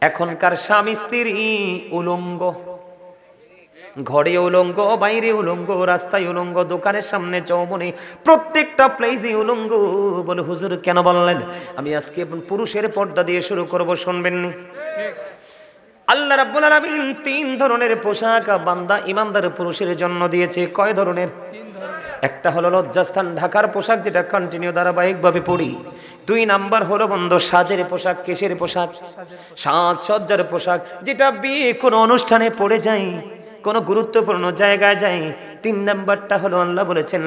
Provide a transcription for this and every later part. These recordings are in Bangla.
এখনকার স্বামী স্ত্রী উলঙ্গ। ঘরে উলঙ্গ, বাইরে উলঙ্গ, রাস্তায় উলঙ্গ, দোকানের সামনে চৌমনে প্রত্যেকটা প্লেসে উলঙ্গ। বলে, হুজুর, কেন বললেন? আমি আজকে পুরুষের পর্দা দিয়ে শুরু করব, শুনবেননি? আল্লাহ রাব্বুল আলামিন তিন ধরনের পোশাক বান্দা, ইমানদার পুরুষের জন্য দিয়েছে। কয় ধরনের? একটা হলো লজ্জাস্থান, ঢাকার পোশাক যেটা কন্টিনিউ ধারাবাহিকভাবে পড়ি। দুই নাম্বার হলো বন্ধ, সাজের পোশাক, কেশের পোশাক সাজ সজ্জার পোশাক, যেটা বিয়ে কোনো অনুষ্ঠানে পড়ে যায় কোনো গুরুত্বপূর্ণ জায়গায় যাই। তিন নাম্বারটা হলো আল্লাহ বলেছেন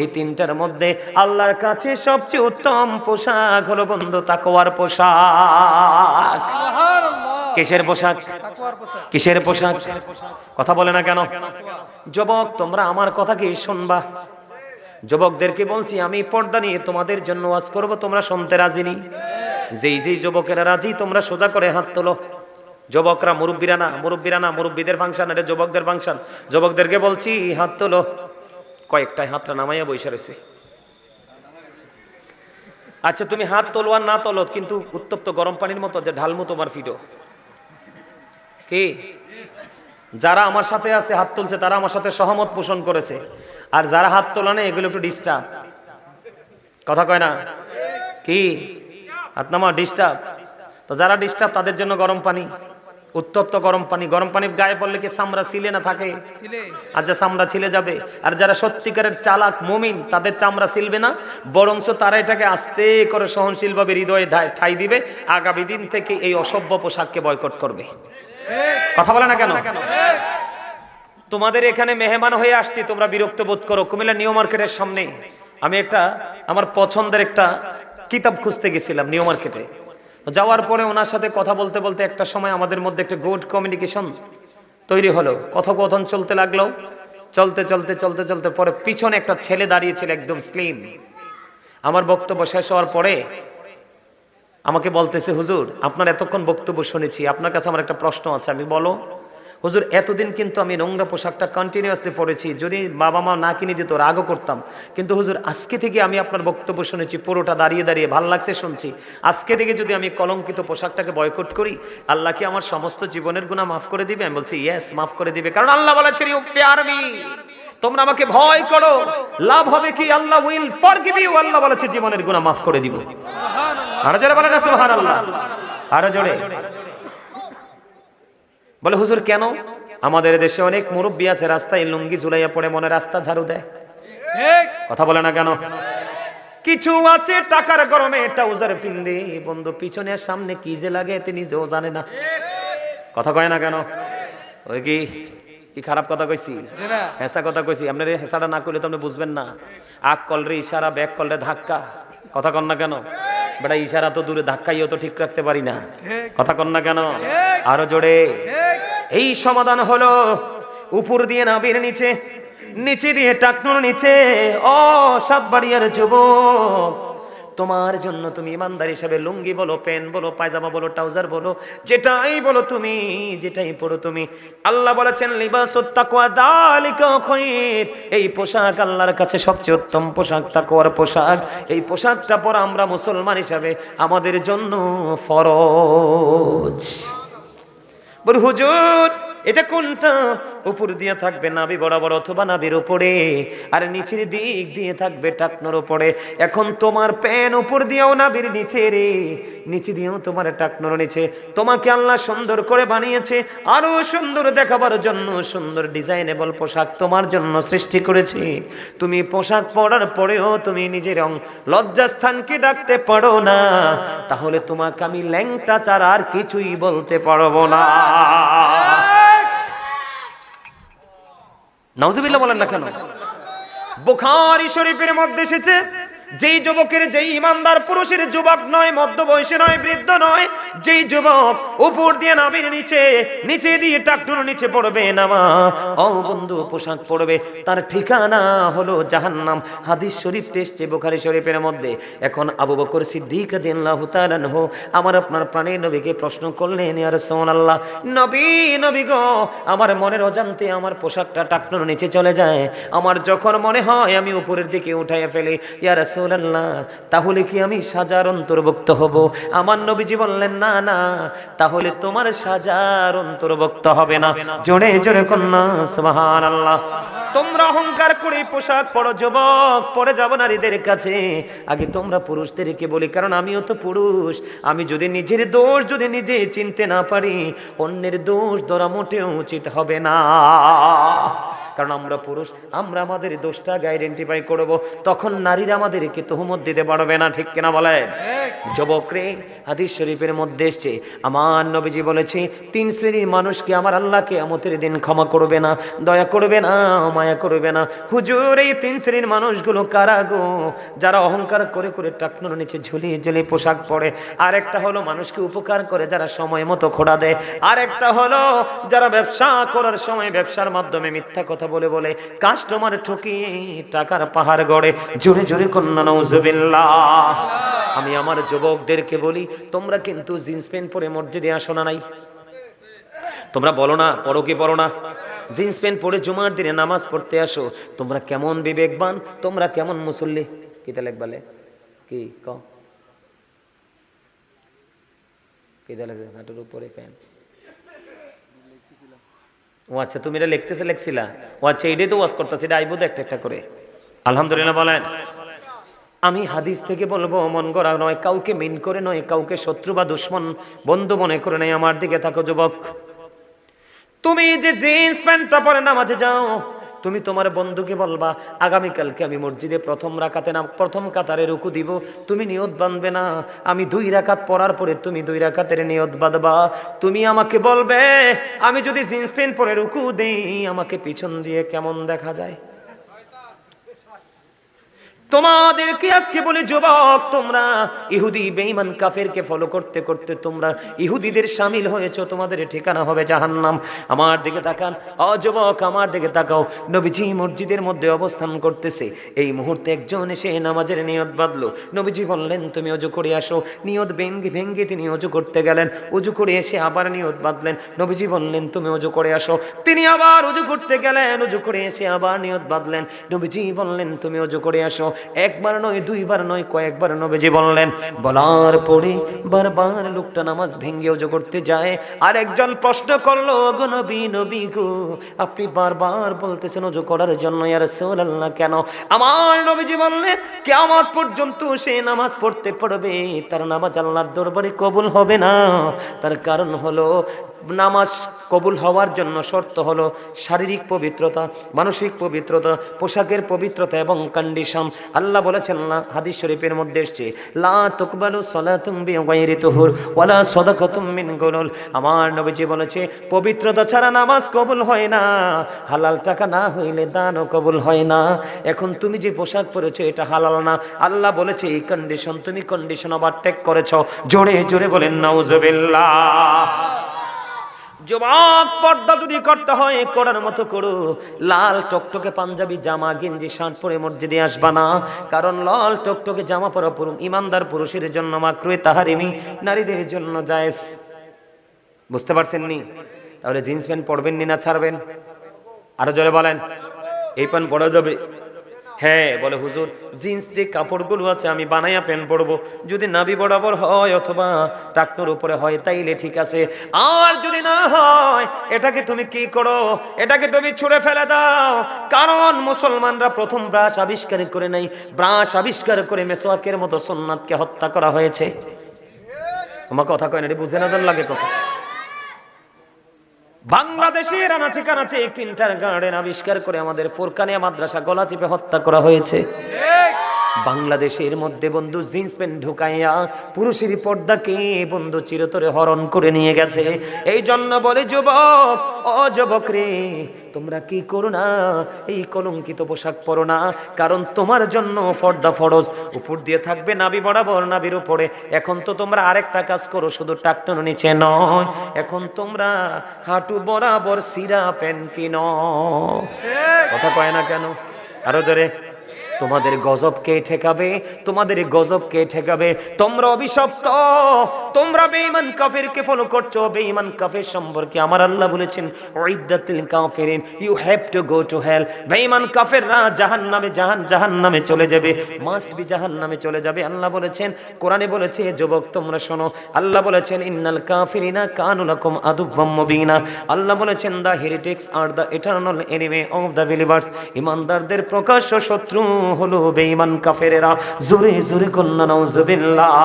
এই তিনটার মধ্যে আল্লাহর কাছে সবচেয়ে উত্তম পোশাক হলো বন্ধু তাকোয়ার পোশাক। কিসের পোশাক? কিসের পোশাক? কথা বলে না কেন? যুবক, তোমরা আমার কথা কি শুনবা? যুবকদেরকে বলছি, আমি পর্দা নিয়ে তোমাদের জন্য ওয়াজ করব, তোমরা শুনতে রাজি নি? যেই যেই যুবকেরা রাজি, তোমরা সোজা করে হাত তোলো। যুবকরা মুরব্বীরা না মুরব্বীরা না, মুরব্বীদের ফাংশন, এটা যুবকদের ফাংশন। যুবকদেরকে বলছি, হাত তোলো। কয়েকটাই হাতটা নামাইয়া বসে রয়েছে আচ্ছা তুমি হাত তোলো আর না তোলো, কিন্তু উত্তপ্ত গরম পানির মতো যে ঢালমু তোমার ফিডো। কি? যারা আমার সাথে আছে হাত তুলছে তারা আমার সাথে সহমত পোষণ করেছে। আর যারা হাত তোলা নেই এগুলো একটু ডিস্টার্ব কথা কয় না? কি? হাত নামা ডিস্টার্ব তো যারা ডিস্টার্ব তাদের জন্য গরম পানি। উত্তপ্ত গরম পানি। গরম পানি গায়ে পড়লে কি চামড়া ছিলে না থাকে? আর যা চামড়া ছিলে যাবে। আর যারা সত্যিকারের চালাক মুমিন তাদের চামড়া ছিলবে না। বরঞ্চ তারা এটাকে আস্তে করে সহনশীলভাবে হৃদয়ে ঠাই দিবে। আগামী দিন থেকে এই অসভ্য পোশাককে বয়কট করবে। কথা বলে না কেন? তোমাদের এখানে মেহমান হয়ে আসছি, তোমরা বিরক্ত বোধ করো। কুমিল্লা নিউ মার্কেটের সামনে আমি একটা, আমার পছন্দের একটা কিতাব খুঁজতে গেছিলাম নিউ মার্কেটে। যাওয়ার পরে ওনার সাথে কথা বলতে বলতে একটা সময় আমাদের মধ্যে একটা গুড কমিউনিকেশন তৈরি হলো। কথোপকথন চলতে লাগল। চলতে চলতে চলতে চলতে পরে পিছনে একটা ছেলে দাঁড়িয়েছিল একদম স্লিম আমার বক্তব্য শেষ হওয়ার পরে আমাকে বলতেছে, হুজুর, আপনার এতক্ষণ বক্তব্য শুনেছি। আপনার কাছে আমার একটা প্রশ্ন আছে। আমি বলো, হুজুর, এতদিন কিন্তু আমি নোংরা পোশাকটা কন্টিনিউয়াসলি পরেছি। যদি বাবা মা না কিনে দিত, রাগও করতাম। কিন্তু হুজুর, আজকে থেকে আমি আপনার বক্তব্য শুনেছি, পুরোটা দাঁড়িয়ে দাঁড়িয়ে ভালো লাগছে শুনছি। আজকে থেকে যদি আমি কলঙ্কিত পোশাকটাকে বয়কট করি, আল্লাহ কি আমার সমস্ত জীবনের গুণা মাফ করে দিবে? আমি বলছি ইয়েস মাফ করে দিবে। কারণ আল্লাহ বলেছেন ইউ তোমরা আমাকে ভয় করো। লাভ হবে কি? Allah will forgive you Allah বলেছে, জীবনের গুণা মাফ করে দিব। আরও জোরে বলেন সুবহানাল্লাহ। আরও জোরে। বলে হুজুর কেন? আমাদের দেশে অনেক মুরব্বী আছে রাস্তায় লুঙ্গি ঝুলাইয়া পড়ে মনে রাস্তা ঝাড়ু দেয়। কথা বলে না কেন? কিছু আছে টাকার গরমে ট্রাউজার পিন্দে। বন্ধু পিছনে আর সামনে কি যে লাগে তিনি নিজেও জানে না। কথা কয় না কেন? ওই কি কি খারাপ কথা কইছি? হেসা কথা কইছি। আপনার হেসাটা না করলে তো আপনি বুঝবেন না। আগ কলরে ইশারা ব্যাক কলরে ধাক্কা। কথা কন না কেন? বেটা ইশারা তো দূরে ধাক্কাই তো ঠিক রাখতে পারি না। কথা কন না কেন? আরও জোরে। এই সমাধান হলো উপর দিয়ে নাবির নিচে নিচে দিয়ে টাকনোর নিচে। ও সাত বাড়িয়ার যুবক। তোমার জন্য তুমি ইমানদার হিসাবে লুঙ্গি বলো, প্যান্ট বলো, পায়জামা বলো, ট্রাউজার বলো, যেটাই বলো তুমি, যেটাই পড়ো তুমি। আল্লাহ বলেছেন, লিবাস এই পোশাক আল্লাহর কাছে সবচেয়ে উত্তম পোশাক, তাকওয়ার পোশাক। এই পোশাকটা পরা আমরা মুসলমান হিসাবে, আমাদের জন্য ফরজ। বল, হুজুর এটা কোনটা? উপর দিয়ে থাকবে নাবি বরাবর অথবা নাবির উপরে, আর নিচের দিক দিয়ে থাকবে টাকনোর উপরে। এখন তোমার প্যান উপর দিয়েও নাবির নিচে রে, নিচে দিয়েও তোমার টাকনোর নিচে। তোমাকে আল্লাহ সুন্দর করে বানিয়েছে, আরও সুন্দর দেখাবার জন্য, সুন্দর ডিজাইনেবল পোশাক তোমার জন্য সৃষ্টি করেছে। তুমি পোশাক পরার পরেও তুমি নিজের লজ্জাস্থানকে ডাকতে পারো না, তাহলে তোমাকে আমি ল্যাংটা ছাড়া আর কিছুই বলতে পারব না। নাউজুবিল্লাহ বলেন না কেন? বুখারী শরীফের মধ্যে এসেছে যেই যুবকের, যেই ইমানদার পুরুষের যুবক নয় মধ্য বয়সী নয়, বৃদ্ধ নয়, যেই যুবক উপর দিয়ে নাবির নিচে নিচে দিয়ে টাকটুর নিচে পড়বে নামা ও বন্ধু, পোশাক পড়বে তার ঠিকানা হলো জাহান্নাম। হাদিস শরীফ টেসছে বুখারী শরীফের মধ্যে। এখন আবু বকর সিদ্দিক আমার আপনার প্রাণের নবীকে প্রশ্ন করলেন, ইয়া রাসূলুল্লাহ, নবী নবী গো, আমার মনের অজান্তে আমার পোশাকটা টাকনুর নিচে চলে যায়। আমার যখন মনে হয় আমি উপরের দিকে উঠাইয়া ফেলি, ইয়া রাসূলুল্লাহ রাসূলুল্লাহ, তাহলে কি আমি সাজার অন্তর্ভুক্ত হব? আমার নবীজি বললেন, না না, তাহলে তোমার সাজার অন্তর্ভুক্ত হবে না। জোরে জোরে কন্যা, সুবহানাল্লাহ। তোমরা অহংকার করে পোশাক পরো, যুবক, পরে যাব নারীদের কাছে। আগে তোমরা পুরুষদেরকে বলি, কারণ আমিও তো পুরুষ। আমি যদি নিজের দোষ যদি নিজে চিনতে না পারি, অন্যের দোষ ধরা মোটেও উচিত হবে না। কারণ আমরা পুরুষ, আমরা আমাদের দোষটা আইডেন্টিফাই করব। তখন নারীরা আমাদেরকে তহমত দিতে পারবে না, ঠিক কিনা বলে যুবক রে, হাদিস শরীফের মধ্যে এসছে, আমার নবীজি বলেছে, তিন শ্রেণির মানুষকে আমার আল্লাহকে আমতের দিন ক্ষমা করবে না, দয়া করবে না মায়া করবে না। হুজুর, এই তিন শ্রেণির মানুষগুলো কারা গো? যারা অহংকার করে করে টাকনোর নিচে ঝুলিয়ে ঝুলিয়ে পোশাক পরে। আর একটা হলো মানুষকে উপকার করে যারা সময় মতো খোড়া দেয়। আর একটা হলো যারা ব্যবসা করার সময় ব্যবসার মাধ্যমে মিথ্যা কথা বলে বলে কাস্টমার ঠকিয়ে টাকার পাহাড় গড়ে। জোরে জোরে কন্যা নৌজবিল্লাহ আমি আমার যুবকদেরকে বলি, তোমরা কিন্তু জিন্স প্যান্ট পরে মসজিদে আসো না নাই? তোমরা বলো না পড়ো কি পড়ো না। জিন্স প্যান্ট পরে জুমার দিনে নামাজ পড়তে আসো। তোমরা কেমন বিবেকবান? তোমরা কেমন মুসল্লি? লেখবালে কি? ক? উপরে প্যান্ট। ও আচ্ছা তুমি এটা লিখতেছে, লেখছিলা? ও আচ্ছা এটাই তো ওয়াজ করতেছি, এটা আইবো একটা একটা করে। আলহামদুলিল্লাহ বলেন। আমি হাদিস থেকে বলব, মন করা নয়, কাউকে মিন করে নয়, কাউকে শত্রু বা দুশ্মন, বন্ধু মনে করে নয়। আমার দিকে থাকো, যুবক। তুমি যে জিন্স প্যান্টটা পরে নামাজে যাও, তুমি তোমার বন্ধুকে বলবা, আগামীকালকে আমি মসজিদে প্রথম রাখাতে না প্রথম কাতারে রুকু দিব, তুমি নিয়ত বাঁধবে না, আমি দুই রাখাত পরার পরে তুমি দুই রাখাতের নিয়ত বাঁধবা। তুমি আমাকে বলবে, আমি যদি জিন্স প্যান্ট পরে রুকু দিই, আমাকে পিছন দিয়ে কেমন দেখা যায়? তোমাদেরকে আজকে বলে, যুবক, তোমরা ইহুদি, বেঈমান, কাফেরকে ফলো করতে করতে তোমরা ইহুদিদের সামিল হয়েছো, তোমাদের ঠিকানা হবে জাহান্নাম। আমার দিকে তাকান। অ যুবক, আমার দিকে তাকাও। নবীজি মসজিদের মধ্যে অবস্থান করতেছে। এই মুহূর্তে একজন এসে নামাজের নিয়ত বাঁধলো। নবীজি বললেন, তুমি অজু করে আসো। নিয়ত ভেঙ্গে ভেঙ্গে তিনি অজু করতে গেলেন। অজু করে এসে আবার নিয়ত বাঁধলেন। নবীজি বললেন, তুমি অজু করে আসো। তিনি আবার অজু করতে গেলেন। অজু করে এসে আবার নিয়ত বাঁধলেন। নবীজি বললেন, তুমি অজু করে আসো। একবার নয়, দুইবার নয়, কয়েকবার নবীজি বললেন, বলার পরে বারবার লোকটা নামাজ ভেঙ্গে অজু করতে যায় আর একজন প্রশ্ন করল গো নবী নবী গো, আপনি বারবার বলতেছেন অজু করার জন্য ইয়ার রাসূলুল্লাহ, কেন? আমার নবীজি বললেন, কিয়ামত পর্যন্ত সে নামাজ পড়তে পড়বে, তার নামাজ আল্লাহর দরবারে কবুল হবে না। তার কারণ হলো, নামাজ কবুল হওয়ার জন্য শর্ত হলো শারীরিক পবিত্রতা, মানসিক পবিত্রতা, পোশাকের পবিত্রতা এবং কন্ডিশন আল্লাহ বলেছেন না হাদিস শরীফের মধ্যে এসছে, লা তুকবালু সালাতুম বিগাইরি তুহুর ওয়ালা সাদাকাতুম মিন গুলুল। আমার নবীজি বলেছে, পবিত্রতা ছাড়া নামাজ কবুল হয় না, হালাল টাকা না হইলে দানও কবুল হয় না। এখন তুমি যে পোশাক পরেছো, এটা হালাল না। আল্লাহ বলেছে, এই কন্ডিশন তুমি কন্ডিশন ওভারটেক করেছ। জোরে জোরে বলেন, নাউজুবিল্লাহ। যুবক পর্দা যদি করতে হয়, করার মতো করো। লাল টকটকে পাঞ্জাবি, জামা, গেঞ্জি, শার্ট পরে মসজিদে আসবা না। কারণ লাল টকটকে জামা পরা পুরুষ, ইমানদার পুরুষের জন্য মাকরুই তাহারিমি নারীদের জন্য জায়েজ। বুঝতে পারছেন নি? তাহলে জিন্স প্যান্ট পরবেন নি না ছাড়বেন? আরও জোরে বলেন। এই প্যান্ট পরা যাবে। হ্যাঁ বলে, হুজুর, জিন্স যে কাপড়গুলো আছে আমি বানাইয়া প্যান্ট পরবো। যদি নাবি বরাবর হয় অথবা টাকনোর উপরে হয়, তাইলে ঠিক আছে। আর যদি না হয়, এটাকে তুমি কি করো? এটাকে তুমি ছুঁড়ে ফেলে দাও। কারণ মুসলমানরা প্রথম ব্রাশ আবিষ্কার করে নাই ব্রাশ আবিষ্কার করে মেসোয়াকের মতো সোননাথকে হত্যা করা হয়েছে। আমার কথা কয় না বুঝে না লাগে কথা। বাংলাদেশের আনাচে কানাচে কিন্টার গার্ডেন আবিষ্কার করে আমাদের ফোরকানিয়া মাদ্রাসা গলা চিপে হত্যা করা হয়েছে। বাংলাদেশের মধ্যে বন্ধু জিন্স প্যান্ট ঢুকাইয়া পুরুষের পর্দাকে বন্ধু চিরতরে হরণ করে নিয়ে গেছে। এই জন্য বলে যুবক ও যুবক রে তোমরা কি করো না? এই কলঙ্কিত পোশাক পরো না কারণ তোমার জন্য পর্দা ফরজ। উপর দিয়ে থাকবে নাবি বরাবর নাবির উপরে। এখন তো তোমরা আরেকটা কাজ করো শুধু টাকটানো নিচে নয়। এখন তোমরা হাঁটু বরাবর সিরা প্যান কিন। কথা কয় না কেন? আরও জোরে। তোমাদের গজব কে ঠেকাবে? তোমাদের গজব কে ঠেকাবে? তোমরা অভিশপ্ত। তোমরা বেঈমান কাফেরকে ফলো করছ। বেঈমান কাফের সম্পর্কে আমার আল্লাহ বলেছেন ওয়াইদাতিল কাফিরিন you have to go to hell বেঈমান কাফেররা জাহান্নামে জাহান, জাহান্নামে চলে যাবে। মাস্ট বি জাহান্নামে চলে যাবে। আল্লাহ বলেছেন, কোরআনে বলেছে যুবক, তোমরা শোনো। আল্লাহ বলেছেন, ইন্নাল কাফিরিনা কানু লাকুম আদুব্বাম মুবিনা। আল্লাহ বলেছেন the heretics are the eternal enemy of the believers. ইমানদারদের প্রকাশ্য শত্রু হলো বেঈমান কাফেরেরা, জোরে জোরে কন্যা নাউজুবিল্লাহ।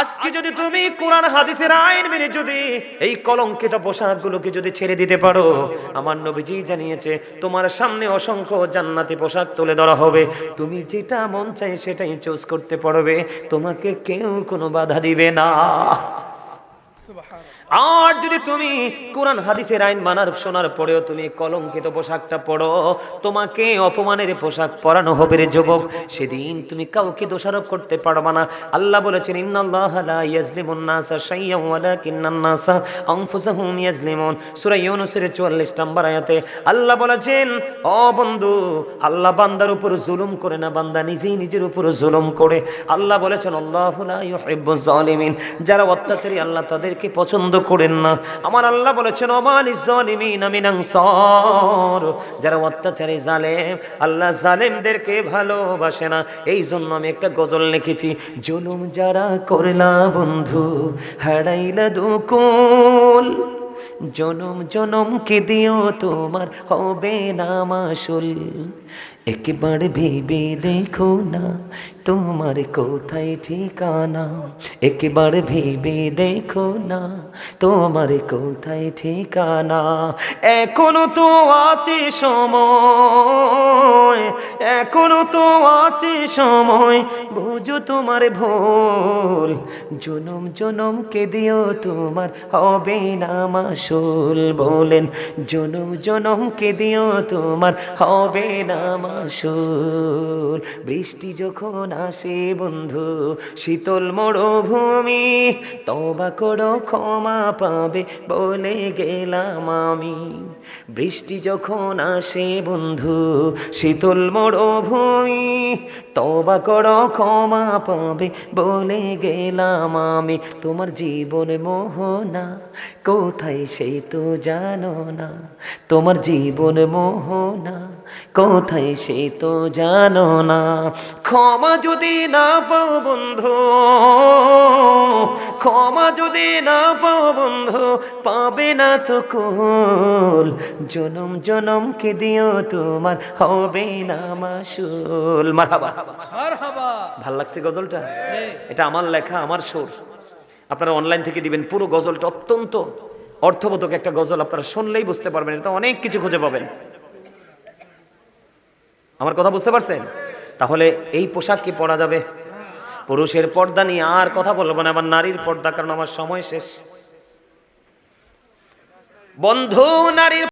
আজকে যদি তুমি কোরআন, হাদিসের আইন মেনে যদি এই কলঙ্কিত পোশাকগুলোকে যদি ছেড়ে দিতে পারো, আমার নবীজি জানিয়েছে, তোমার সামনে অসংখ্য জান্নাতি পোশাক তুলে ধরা হবে। তুমি যেটা মন চাই সেটাই চুজ করতে পারবে, তোমাকে কেউ কোনো বাধা দিবে না। আর যদি তুমি কোরআন, হাদিসের আইন মানার, শোনার পরেও তুমি কলঙ্কিত পোশাকটা পরো তোমাকে অপমানের পোশাক পরানো হবে রে যুবক। সেদিন তুমি কাউকে দোষারোপ করতে পারবা না। আল্লাহ বলেছেন, ইন্নাল্লাহ লা ইয়াজলিমুন নাসা শাইয়্যান ওয়ালাকিন্নান নাসা আনফুসাহুম ইয়াজলিমুন। সূরা ইউনূসের 44 নম্বর আয়াতে আল্লাহ বলেছেন বন্ধু, আল্লাহ বান্দার উপর জুলুম করে না, বান্দা নিজেই নিজের উপর জুলুম করে। আল্লাহ বলেছেন লা যারা অত্যাচারী, আল্লাহ তাদেরকে পছন্দ করেন না। আমার আল্লাহ বলেছেন যারা অত্যাচারী, জালেম, আল্লাহ জালেমদেরকে ভালোবাসে না। এই জন্য আমি একটা গজল লিখেছি, জুলুম যারা করলা বন্ধু, হারাইলা দুকুল জনম জনম কে দিও তোমার, হবে না মাসুল। একবার ভেবে দেখো না তোমার কোথায় ঠিকানা। একবার ভেবে দেখো না তোমার কোথায় ঠিকানা। এখনও তো আছে সময়, এখনও তো আছে সময়, বুঝো তোমার ভুল। জনম জনম কে দিও তোমার হবে না মাসুল। বলেন, জনম জনম কে দিও তোমার হবে না মাসুল বৃষ্টি যখন আসে বন্ধু, শীতল মরুভূমি, তবা করো, ক্ষমা পাবে বলে গেলাম আমি। বৃষ্টি যখন আসে বন্ধু, শীতল মরুভূমি, তবা করো, ক্ষমা পাবে বলে গেলাম আমি। তোমার জীবন মোহনা, কোথায় সেই তো জানো না। তোমার জীবন মোহনা কোথায় সেই তো জানো না। ক্ষমা যদি না পাও বন্ধু ক্ষমা যদি না পাও বন্ধু পাবে না তো কোল। জনম জনম কে দিও তোমার হবে না মাসুল। মারহাবা। ভালো লাগছে গজলটা? এটা আমার লেখা আমার সুর। আপনারা অনলাইন থেকে দিবেন পুরো গজলটা অত্যন্ত অর্থবোধক একটা গজল আপনারা শুনলেই বুঝতে পারবেন। এটা অনেক কিছু খুঁজে পাবেন। আমার কথা বুঝতে পারছেন? তাহলে এই পোশাক কি পরা যাবে? পুরুষের পর্দা নিয়ে আর কথা বলব না আমার নারীর পর্দা, কারণ আমার সময় শেষ। বন্ধু, নারীর